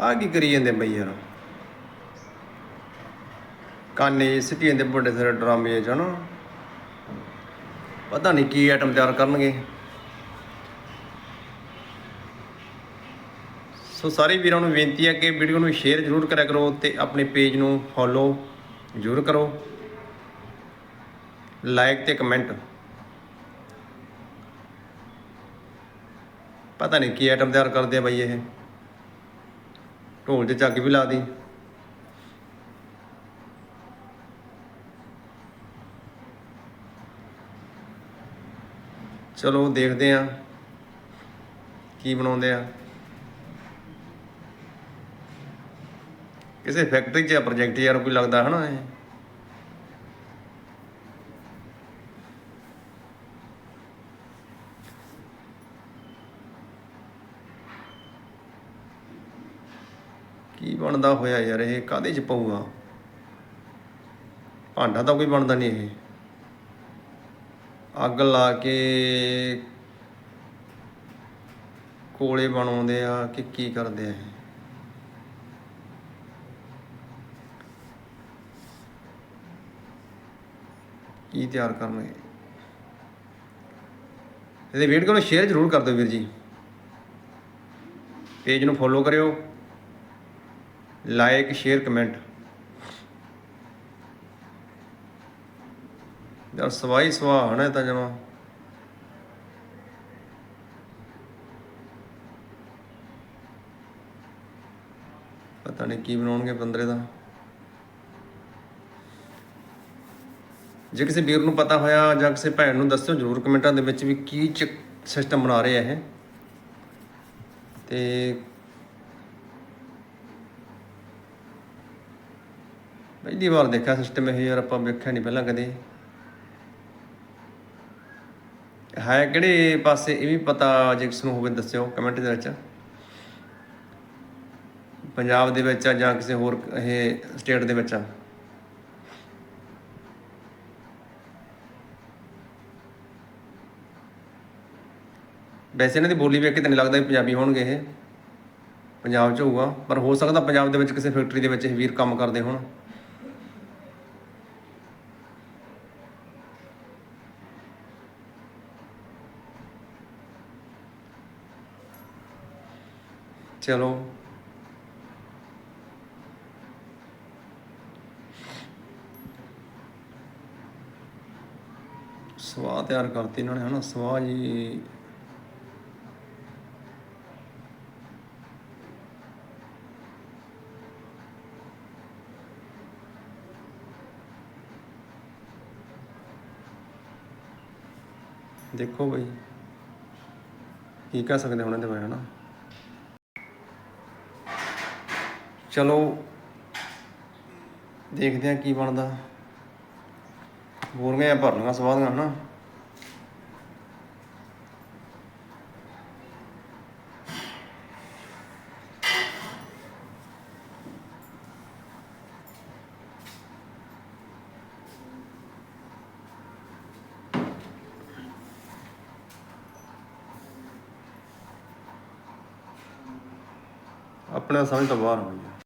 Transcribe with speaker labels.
Speaker 1: ਆ ਕੀ ਕਰੀ ਜਾਂਦੇ ਬਈ ਯਾਰ? ਕਾਨੇ ਸਿੱਟੀ ਜਾਂਦੇ ਵੱਡੇ ਸਾਰੇ ਡਰਾਮੇ ਚ, ਹਨਾ? ਪਤਾ ਨਹੀਂ ਕੀ ਆਈਟਮ ਤਿਆਰ ਕਰਨਗੇ। ਸੋ ਸਾਰੇ ਵੀਰਾਂ ਨੂੰ ਬੇਨਤੀ ਹੈ ਕਿ ਵੀਡੀਓ ਨੂੰ ਸ਼ੇਅਰ ਜ਼ਰੂਰ ਕਰਿਆ ਕਰੋ ਤੇ ਆਪਣੇ ਪੇਜ ਨੂੰ ਫੋਲੋ ਜ਼ਰੂਰ ਕਰੋ। ਲਾਈਕ ਤੇ ਕਮੈਂਟ ਪਤਾ ਨਹੀਂ ਕੀ ਆਈਟਮ ਤਿਆਰ ਕਰਦੇ ਆ ਬਾਈ ਇਹ। ਢੋਲ ਚ ਝੱਗ ਵੀ ਲਾ ਦੀ। ਚਲੋ ਦੇਖਦੇ ਆ ਕੀ ਬਣਾਉਂਦੇ ਆ। ਕਿਸੇ ਫੈਕਟਰੀ 'ਚ ਪ੍ਰੋਜੈਕਟ ਯਾਰ ਕੋਈ ਲੱਗਦਾ ਹਨਾ ਇਹ। ਕੀ ਬਣਦਾ ਹੋਇਆ ਯਾਰ, ਇਹ ਕਾਦੇ 'ਚ ਪਊਗਾ? ਭਾਂਡਾ ਤਾਂ ਕੋਈ ਬਣਦਾ ਨਹੀਂ ਇਹ। ਅੱਗ ਲਾ ਕੇ ਕੋਲੇ ਬਣਾਉਂਦੇ ਆ ਕਿ ਕੀ ਕਰਦੇ ਆ ਇਹ? ਕੀ ਤਿਆਰ ਕਰਨਗੇ? ਇਹਦੇ ਵੀਡੀਓ ਨੂੰ ਸ਼ੇਅਰ ਜ਼ਰੂਰ ਕਰ ਦਿਓ ਵੀਰ ਜੀ। ਪੇਜ ਨੂੰ ਫੋਲੋ ਕਰਿਓ। Like share, comment. ਯਾਰ ਸਵਾਈ ਸਵਾ ਹਣਾ ਤਾਂ ਜਮਾ। ਪਤਾ ਨਹੀਂ ਕੀ ਬਣਾਉਣਗੇ ਬੰਦਰੇ ਦਾ ਜੇ ਕਿਸੇ ਵੀਰ ਨੂੰ ਪਤਾ ਹੋਇਆ ਜਾਂ ਕਿਸੇ ਭੈਣ ਨੂੰ ਦੱਸਿਓ, ਜਰੂਰ ਕਮੈਂਟਾਂ ਦੇ ਵਿੱਚ ਵੀ ਕੀ ਸਿਸਟਮ ਬਣਾ ਰਹੇ ਆ ਇਹ। ਤੇ ਪਹਿਲੀ ਵਾਰ ਦੇਖਿਆ ਸਿਸਟਮ ਇਹ ਯਾਰ ਆਪਾਂ ਵੇਖਿਆ ਨਹੀਂ ਪਹਿਲਾਂ ਕਦੇ। ਹੈ ਕਿਹੜੇ ਪਾਸੇ ਇਹ ਵੀ ਪਤਾ ਜੇ ਕਿਸ ਨੂੰ ਹੋਵੇ ਦੱਸਿਓ ਕਮੈਂਟ ਦੇ ਵਿੱਚ। ਪੰਜਾਬ ਦੇ ਵਿੱਚ ਆ ਜਾਂ ਕਿਸੇ ਹੋਰ ਇਹ ਸਟੇਟ ਦੇ ਵਿੱਚ ਆ? ਵੈਸੇ ਇਹਨਾਂ ਦੀ ਬੋਲੀ ਵੇਖ ਕੇ ਤਾਂ ਨਹੀਂ ਲੱਗਦਾ ਵੀ ਪੰਜਾਬੀ ਹੋਣਗੇ ਇਹ। ਪੰਜਾਬ 'ਚ ਹੋਊਗਾ, ਪਰ ਹੋ ਸਕਦਾ ਪੰਜਾਬ ਦੇ ਵਿੱਚ ਕਿਸੇ ਫੈਕਟਰੀ ਦੇ ਵਿੱਚ ਇਹ ਵੀਰ ਕੰਮ ਕਰਦੇ ਹੋਣ। ਚਲੋ। ਸਵਾਹ ਤਿਆਰ ਕਰਤੀ ਇਹਨਾਂ ਨੇ ਹਨਾ, ਸਵਾਹ ਜੀ। ਦੇਖੋ ਬਈ, ਕੀ ਕਹਿ ਸਕਦੇ ਹੁਣ ਇਹਦੇ ਬਾਰੇ ਹਨਾ। ਚਲੋ, ਦੇਖਦੇ ਆ ਕੀ ਬਣਦਾ। ਬੋਰੀਆਂ ਭਰਨੀਆਂ ਸਵਾਦੀਆਂ, ਹਨਾ। ਆਪਣੇ ਸਮਝ ਤੋਂ ਬਾਹਰ ਹੋਈ ਹੈ